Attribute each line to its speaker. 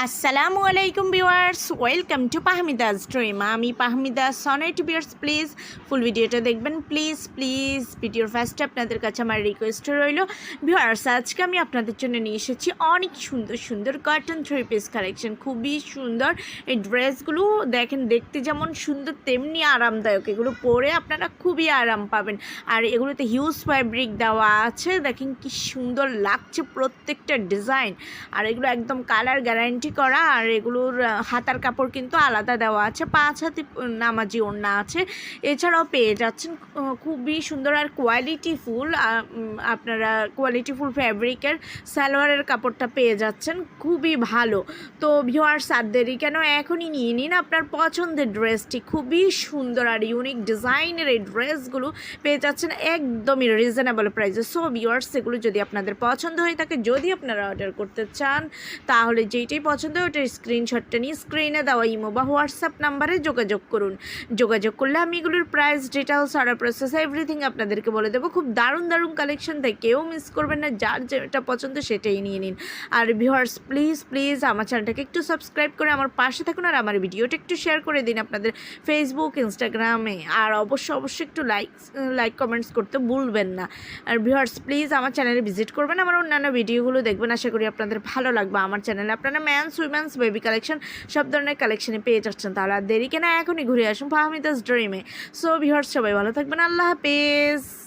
Speaker 1: আসসালামু আলাইকুম viewers welcome to Pahmida's dream আমি Pahmida Sonet viewers please full ভিডিওটা দেখবেন প্লিজ প্লিজ ভিডিওর ফার্স্টে আপনাদের কাছে আমার রিকোয়েস্ট রইল। ভিউয়ার্স আজকে আমি আপনাদের জন্য নিয়ে এসেছি অনেক সুন্দর সুন্দর কটন থ্রি পিস কালেকশন খুবই সুন্দর। এই ড্রেসগুলো দেখেন, দেখতে যেমন সুন্দর, তেমনি আরামদায়ক। এগুলো পরে আপনারা খুবই আরাম পাবেন। আর এগুলোতে হিউজ ফ্যাব্রিক দেওয়া আছে। দেখেন কি সুন্দর লাগছে প্রত্যেকটা ডিজাইন আর এগুলো একদম কালার গ্যারান্টি করা আর এগুলোর হাতার কাপড় কিন্তু আলাদা দেওয়া আছে, পাঁচ হাতি নামাজি ওড়না আছে। এছাড়াও পেয়ে যাচ্ছেন খুবই সুন্দর আর কোয়ালিটি ফুল আপনারা কোয়ালিটি ফুল ফ্যাব্রিকের সালোয়ারের কাপড়টা পেয়ে যাচ্ছেন, খুবই ভালো। তো ভিওয়ার্স আর কেন? এখনই নিয়ে নিন আপনার পছন্দের ড্রেসটি খুবই সুন্দর আর ইউনিক ডিজাইনের এই ড্রেসগুলো পেয়ে যাচ্ছেন একদমই রিজনেবল প্রাইসে সো ভিওয়ার্স এগুলো যদি আপনাদের পছন্দ হয়ে থাকে, যদি আপনারা অর্ডার করতে চান, তাহলে যেইটাই পছন্দ হয়, ওটার স্ক্রিনশটটা নিয়ে স্ক্রিনে দেওয়া ইমো বা হোয়াটসঅ্যাপ নাম্বারে যোগাযোগ করুন। যোগাযোগ করলে আমি এগুলোর price details order process everything আপনাদেরকে বলে দেবো। খুব দারুণ দারুণ কালেকশন তাই কেউ মিস করবেন না, যার যেটা পছন্দ সেটাই নিয়ে নিন। আর ভিউয়ার্স প্লিজ প্লিজ আমার চ্যানেলটাকে একটু সাবস্ক্রাইব করে আমার পাশে থাকুন আর আমার ভিডিওটা একটু শেয়ার করে দিন আপনাদের ফেসবুক ইনস্টাগ্রামে আর অবশ্যই অবশ্যই একটু লাইক লাইক কমেন্টস করতে ভুলবেন না। আর ভিউয়ার্স প্লিজ আমার চ্যানেলে ভিজিট করবেন, আমার অন্যান্য ভিডিওগুলো দেখবেন। আশা করি আপনাদের ভালো লাগবে। আমার চ্যানেলে আপনারা ম্যানস উইমেন্স বেবি কালেকশন সব ধরনের কালেকশনে পেয়ে যাচ্ছেন তাহলে আর দেরি কেনা এখনই ঘুরে আসুন ফাহমিদাস ড্রিমে সো ভিউয়ার্স সবাই ভালো থাকবেন। আল্লাহ হাফেজ।